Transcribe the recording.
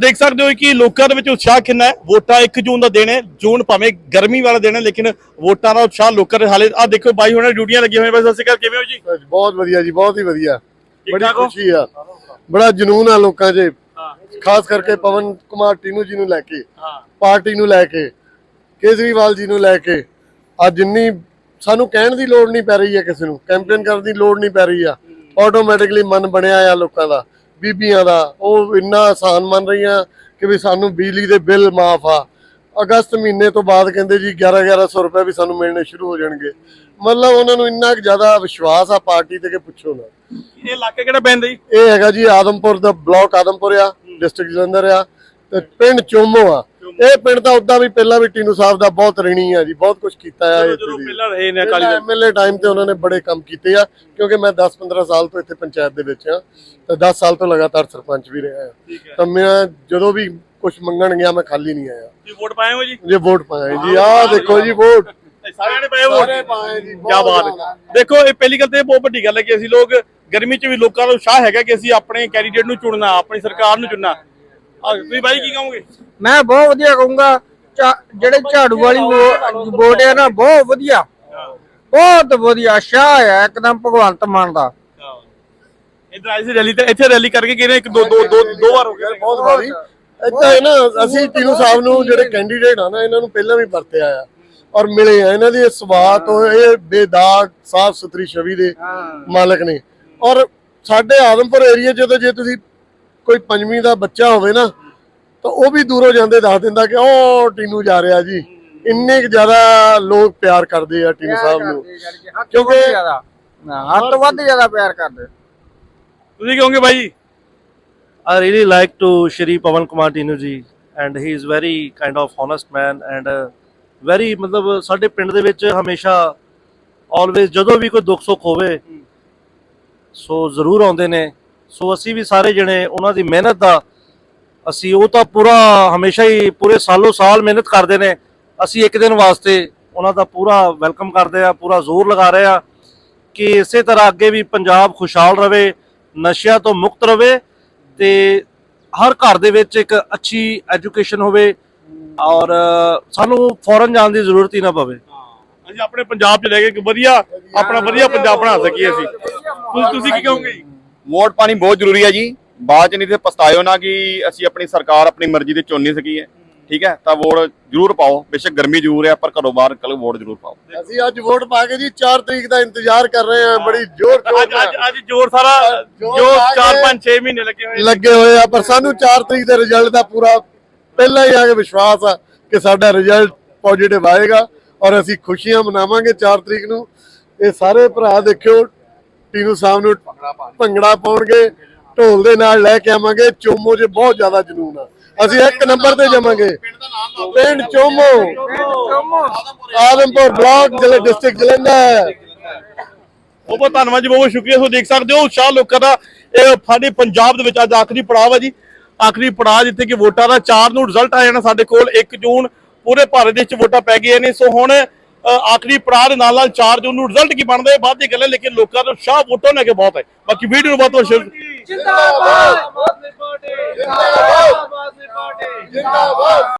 ਦੇਖ ਸਕਦੇ ਹੋ ਕਿ ਲੋਕਾਂ ਦੇ ਵਿੱਚ ਉਤਸ਼ਾਹ ਕਿੰਨਾ ਹੈ। ਵੋਟਾਂ 1 ਜੂਨ ਦਾ ਦਿਨ ਹੈ। ਜੂਨ ਭਾਵੇਂ ਗਰਮੀ ਵਾਲਾ ਦਿਨ ਹੈ ਲੇਕਿਨ ਵੋਟਾਂ ਦਾ ਉਤਸ਼ਾਹ ਲੋਕਾਂ ਦੇ ਹਾਲੇ ਆ ਦੇਖੋ ਬਾਈ ਹੁਣੇ ਡਿਊਟੀਆਂ ਲੱਗੀਆਂ ਹੋਈਆਂ। ਬਸ ਸਤਿ ਸ਼੍ਰੀ ਅਕਾਲ। ਕਿਵੇਂ ਹੋ ਜੀ? ਬਹੁਤ ਵਧੀਆ ਜੀ ਬਹੁਤ ਹੀ ਵਧੀਆ। ਬੜੀ? ਖੁਸ਼ੀ ਆ। ਬੜਾ ਜਨੂਨ ਆ ਲੋਕਾਂ 'ਚ। ਖਾਸ ਕਰਕੇ ਪਵਨ ਕੁਮਾਰ ਟੀਨੂ ਜੀ ਨੂੰ ਲੈ ਕੇ ਪਾਰਟੀ ਨੂੰ ਲੈ ਕੇ ਕੇਜਰੀਵਾਲ ਜੀ ਨੂੰ ਲੈ ਕੇ ਅੱਜ ਜਿੰਨੀ ਸਾਨੂੰ ਕਹਿਣ ਦੀ ਲੋੜ ਨਹੀਂ ਪੈ ਰਹੀ ਹੈ ਕਿਸੇ ਨੂੰ। ਕੈਂਪੇਨ ਕਰਨ ਦੀ ਲੋੜ ਨਹੀਂ ਪੈ ਰਹੀ ਆ। ਆਟੋਮੈਟਿਕਲੀ ਮਨ ਬਣਿਆ ਆ ਲੋਕਾਂ ਦਾ। ਬੀਬੀਆਂ ਦਾ ਉਹ ਇੰਨਾ ਆਸਾਨ ਮੰਨ ਰਹੀਆਂ ਕਿ ਵੀ ਸਾਨੂੰ ਬਿਜਲੀ ਦੇ ਬਿੱਲ ਮਾਫ ਆ। ਅਗਸਤ ਮਹੀਨੇ ਤੋਂ ਬਾਅਦ ਕਹਿੰਦੇ ਜੀ 11 1100 ਰੁਪਏ ਵੀ ਸਾਨੂੰ ਮਿਲਣੇ ਸ਼ੁਰੂ ਹੋ ਜਾਣਗੇ। ਮਤਲਬ ਉਹਨਾਂ ਨੂੰ ਇੰਨਾ ਕੁ ਜ਼ਿਆਦਾ ਵਿਸ਼ਵਾਸ ਆ ਪਾਰਟੀ ਤੇ ਕਿ ਪੁੱਛੋ ਨਾ। ਇਹ ਇਲਾਕੇ ਕਿਹੜਾ ਪੈਂਦਾ ਜੀ? ਇਹ ਹੈਗਾ ਜੀ ਆਦਮਪੁਰ ਦਾ ਬਲਾਕ ਆਦਮਪੁਰ ਆ ਡਿਸਟ੍ਰਿਕਟ ਜਲੰਧਰ ਆ ਤੇ ਪਿੰਡ ਚੋਮੋ ਆ। ਇਹ ਪਿੰਡ ਤਾਂ ਉਦਾਂ ਵੀ ਪਹਿਲਾਂ ਵੀ ਟੀਨੂ ਸਾਹਿਬ ਦਾ ਬਹੁਤ ਰਣੀ ਆ ਜੀ ਬਹੁਤ ਕੁਝ ਕੀਤਾ ਆ ਇੱਥੇ ਦੀ ਪਹਿਲਾਂ ਰਹੇ ਨੇ ਅਕਾਲੀ ਦਲ। ਐਮਐਲਏ ਟਾਈਮ ਤੇ ਉਹਨਾਂ ਨੇ ਬੜੇ ਕੰਮ ਕੀਤੇ ਆ ਕਿਉਂਕਿ ਮੈਂ 10-15 ਸਾਲ ਤੋਂ ਇੱਥੇ ਪੰਚਾਇਤ ਦੇ ਵਿੱਚ ਆ ਤੇ 10 ਸਾਲ ਤੋਂ ਲਗਾਤਾਰ ਸਰਪੰਚ ਵੀ ਰਿਹਾ ਆ। ਤਾਂ ਮੈਂ ਜਦੋਂ ਵੀ ਕੁਝ ਮੰਗਣ ਗਿਆ ਮੈਂ ਖਾਲੀ ਨਹੀਂ ਆਇਆ। ਜੀ ਵੋਟ ਪਾਏ ਹੋ ਜੀ? ਜੇ ਵੋਟ ਪਾਏ ਜੀ। ਆਹ ਦੇਖੋ ਜੀ ਵੋਟ। ਸਾਰਿਆਂ ਨੇ ਪਾਏ ਵੋਟ। ਸਾਰੇ ਪਾਏ ਜੀ ਕੀ ਬਾਤ ਹੈ। ਦੇਖੋ ਇਹ ਪਹਿਲੀ ਗੱਲ ਤੇ ਬਹੁਤ ਵੱਡੀ ਗੱਲ ਹੈ ਕਿ ਅਸੀਂ ਲੋਕ ਗਰਮੀ 'ਚ ਵੀ ਲੋਕਾਂ ਦਾ ਉਤਸ਼ਾਹ ਹੈਗਾ ਕਿ ਅਸੀਂ ਆਪਣੇ ਕੈਂਡੀਡੇਟ ਨੂੰ ਚੁਣਨਾ ਆਪਣੀ ਸਰਕਾਰ ਨੂੰ ਚੁਣਨਾ। ਆ ਤੁਸੀਂ ਬਾਈ ਕੀ ਕਹੋਗੇ? ਮੈਂ ਬਹੁਤ ਵਧੀਆ ਕਹੂੰਗਾ ਜਿਹੜੇ ਝਾੜੂ ਵਾਲੀ ਵੋਟ ਹੈ ਨਾ ਬਹੁਤ ਵਧੀਆ। ਬਹੁਤ ਵਧੀਆ ਸ਼ਾਹ ਹੈ ਇੱਕਦਮ ਭਗਵੰਤ ਮਾਨ ਦਾ। ਇਧਰ ਆਈ ਸੀ ਰੈਲੀ ਤੇ ਇੱਥੇ ਰੈਲੀ ਕਰਕੇ ਗਏ ਨੇ ਇੱਕ ਦੋ ਦੋ ਦੋ ਦੋ ਵਾਰ ਹੋ ਗਏ ਬਹੁਤ ਵਾਰੀ। ਏਦਾਂ ਹੈ ਨਾ ਅਸੀਂ ਟੀਨੂ ਸਾਹਿਬ ਨੂੰ ਜਿਹੜੇ ਕੈਂਡੀਡੇਟ ਆ ਨਾ ਇਹਨਾਂ ਨੂੰ ਪਹਿਲਾਂ ਵੀ ਵਰਤਿਆ ਆ। ਔਰ ਮਿਲੇ ਆ ਇਹਨਾਂ ਦੀ ਸਵਾਤ ਇਹ ਬੇਦਾਗ ਸਾਫ਼ ਸੁਥਰੀ ਛਵੀ ਦੇ ਮਾਲਕ ਨੇ। ਔਰ ਸਾਡੇ ਆਦਮਪੁਰ ਏਰੀਆ 'ਚ ਜੇ ਤੁਸੀਂ ਕੋਈ ਪੰਜਵੀਂ ਦਾ ਬੱਚਾ ਹੋਵੇ ਨਾ ਤਾਂ ਉਹ ਵੀ ਦੂਰੋਂ ਜਾਂਦੇ ਦੱਸ ਦਿੰਦਾ ਕਿ ਉਹ ਟੀਨੂ ਜਾ ਰਿਹਾ ਜੀ। ਇੰਨੇ ਜ਼ਿਆਦਾ ਲੋਕ ਪਿਆਰ ਕਰਦੇ ਆ ਟੀਨੂ ਸਾਹਿਬ ਨੂੰ। ਕਿਉਂਕਿ ਜ਼ਿਆਦਾ। ਹੱਦ ਤੋਂ ਵੱਧ ਜ਼ਿਆਦਾ ਪਿਆਰ ਕਰਦੇ। ਤੁਸੀਂ ਕਹੋਗੇ ਬਾਈ? I really like to Shri Pavan Kumar Dinu ji and he is very kind of honest man and uh, very ਮਤਲਬ ਸਾਡੇ ਪਿੰਡ ਦੇ ਵਿੱਚ ਹਮੇਸ਼ਾ always ਜਦੋਂ ਵੀ ਕੋਈ ਦੁੱਖ ਸੁੱਖ ਹੋਵੇ ਸੋ ਜ਼ਰੂਰ ਆਉਂਦੇ ਨੇ ਸੋ ਅਸੀਂ ਵੀ ਸਾਰੇ ਜਣੇ ਉਹਨਾਂ ਦੀ ਮਿਹਨਤ ਦਾ ਅਸੀਂ ਉਹ ਤਾਂ ਪੂਰਾ ਹਮੇਸ਼ਾ ਹੀ ਪੂਰੇ ਸਾਲੋ ਸਾਲ ਮਿਹਨਤ ਕਰਦੇ ਨੇ। ਅਸੀਂ ਇੱਕ ਦਿਨ ਵਾਸਤੇ ਉਹਨਾਂ ਦਾ ਪੂਰਾ ਵੈਲਕਮ ਕਰਦੇ ਆ ਪੂਰਾ ਜ਼ੋਰ ਲਗਾ ਰਹੇ ਆ ਕਿ ਇਸੇ ਤਰ੍ਹਾਂ ਅੱਗੇ ਵੀ ਪੰਜਾਬ ਖੁਸ਼ਹਾਲ ਰਵੇ, ਨਸ਼ਿਆਂ ਤੋਂ ਮੁਕਤ ਰਵੇ ਤੇ ਹਰ ਘਰ ਦੇ ਵਿੱਚ ਇੱਕ ਅੱਛੀ ਐਜੂਕੇਸ਼ਨ ਹੋਵੇ ਔਰ ਸਾਨੂੰ ਫੋਰਨ ਜਾਣ ਦੀ ਜ਼ਰੂਰਤ ਹੀ ਨਾ ਪਵੇ। ਅਸੀਂ ਆਪਣੇ ਪੰਜਾਬ 'ਚ ਲੈ ਕੇ ਇੱਕ ਵਧੀਆ, ਆਪਣਾ ਵਧੀਆ ਪੰਜਾਬ ਬਣਾ ਸਕੀਏ ਅਸੀਂ। ਤੁਸੀਂ ਕੀ ਕਹੋਗੇ? ਵੋਟ ਪਾਣੀ ਬਹੁਤ ਜ਼ਰੂਰੀ ਹੈ ਜੀ। ਬਾਅਦ ਚ ਨਹੀਂ ਤੇ ਪਛਤਾਇਓ ਨਾ ਕਿ ਅਸੀਂ ਆਪਣੀ ਸਰਕਾਰ ਆਪਣੀ ਮਰਜ਼ੀ ਦੇ ਚੁਣ ਨਹੀਂ ਸਕੀਏ ਠੀਕ ਹੈ? ਤਾਂ ਵੋਟ ਜ਼ਰੂਰ ਪਾਓ। ਬੇਸ਼ੱਕ ਗਰਮੀ ਜ਼ਰੂਰ ਹੈ ਪਰ ਘਰੋਂ ਬਾਹਰ ਨਿਕਲ ਵੋਟ ਜ਼ਰੂਰ ਪਾਓ। ਅਸੀਂ ਅੱਜ ਵੋਟ ਪਾ ਕੇ ਜੀ 4 ਤਰੀਕ ਦਾ ਇੰਤਜ਼ਾਰ ਕਰ ਰਹੇ ਹਾਂ। ਬੜੀ ਜ਼ੋਰ ਜ਼ੋਰ ਅੱਜ ਅੱਜ ਅੱਜ ਜੋਰ ਸਾਰਾ ਜੋ ਲਾ ਕੇ 4 5 6 ਮਹੀਨੇ ਲੱਗੇ ਹੋਏ। ਲੱਗੇ ਹੋਏ ਆ ਪਰ ਸਾਨੂੰ 4 ਤਰੀਕ ਦੇ ਰਿਜ਼ਲਟ ਦਾ ਪੂਰਾ ਪਹਿਲਾਂ ਹੀ ਆ ਕੇ ਵਿਸ਼ਵਾਸ ਆ ਕਿ ਸਾਡਾ ਰਿਜ਼ਲਟ ਪੋਜ਼ਿਟਿਵ ਆਏਗਾ ਔਰ ਅਸੀਂ ਖੁਸ਼ੀਆਂ ਮਨਾਵਾਂਗੇ 4 ਤਰੀਕ ਨੂੰ। ਇਹ ਸਾਰੇ ਭਰਾ ਦੇਖਿਓ ਟੀਨੂ ਸਾਹਿਬ ਨੂੰ ਭੰਗੜਾ ਪਾਉਣਗੇ ਢੋਲ ਦੇ ਨਾਲ ਲੈ ਕੇ ਆਵਾਂਗੇ ਚੋਮੋ 'ਚ ਬਹੁਤ ਜ਼ਿਆਦਾ ਜਨੂਨ ਆ। ਅਸੀਂ ਇੱਕ ਨੰਬਰ ਤੇ ਜਾਵਾਂਗੇ। ਪਿੰਡ ਚੋਮੋ। ਆਦਮਪੁਰ ਬਲਾਕ ਜ਼ਿਲ੍ਹਾ ਡਿਸਟ੍ਰਿਕਟ ਜਲੰਧਰ। ਬਹੁਤ ਬਹੁਤ ਧੰਨਵਾਦ ਜੀ ਬਹੁਤ ਬਹੁਤ ਸ਼ੁਕਰੀਆ। ਸੋ ਦੇਖ ਸਕਦੇ ਹੋ ਉਤਸ਼ਾਹ ਲੋਕਾਂ ਦਾ ਇਹ ਸਾਡੇ ਪੰਜਾਬ ਦੇ ਵਿੱਚ ਅੱਜ ਆਖਰੀ ਪੜਾਅ ਹੈ ਜੀ। ਆਖਰੀ ਪੜਾਅ ਜਿੱਥੇ ਕਿ ਵੋਟਾਂ ਦਾ 4 ਨੂੰ ਰਿਜ਼ਲਟ ਆ ਜਾਣਾ ਸਾਡੇ ਕੋਲ 1 ਜੂਨ ਪੂਰੇ ਭਾਰਤ ਦੇ ਵਿੱਚ ਵੋਟਾਂ ਪੈ ਗਈਆਂ ਨੇ। ਸੋ ਹੁਣ ਆਖਰੀ ਪੜਾਅ ਦੇ ਨਾਲ ਨਾਲ 4 ਜੂਨ ਨੂੰ ਰਿਜ਼ਲਟ ਕੀ ਬਣਦਾ? ਹੈ ਬਾਅਦ ਦੀ ਗੱਲ ਹੈ ਲੇਕਿਨ ਲੋਕਾਂ ਦਾ ਉਤਸ਼ਾਹ ਵੋਟਾਂ ਲੈ ਕੇ ਬਹੁਤ ਹੈ। ਬਾਕੀ ਵੀਡੀਓ ਨੂੰ ਬਹੁਤ ਬਹੁਤ ਸ਼ੁਕਰੀਆ ਜਿੰਦਾਬਾਦ ਜਿੰਦਾਬਾਦ।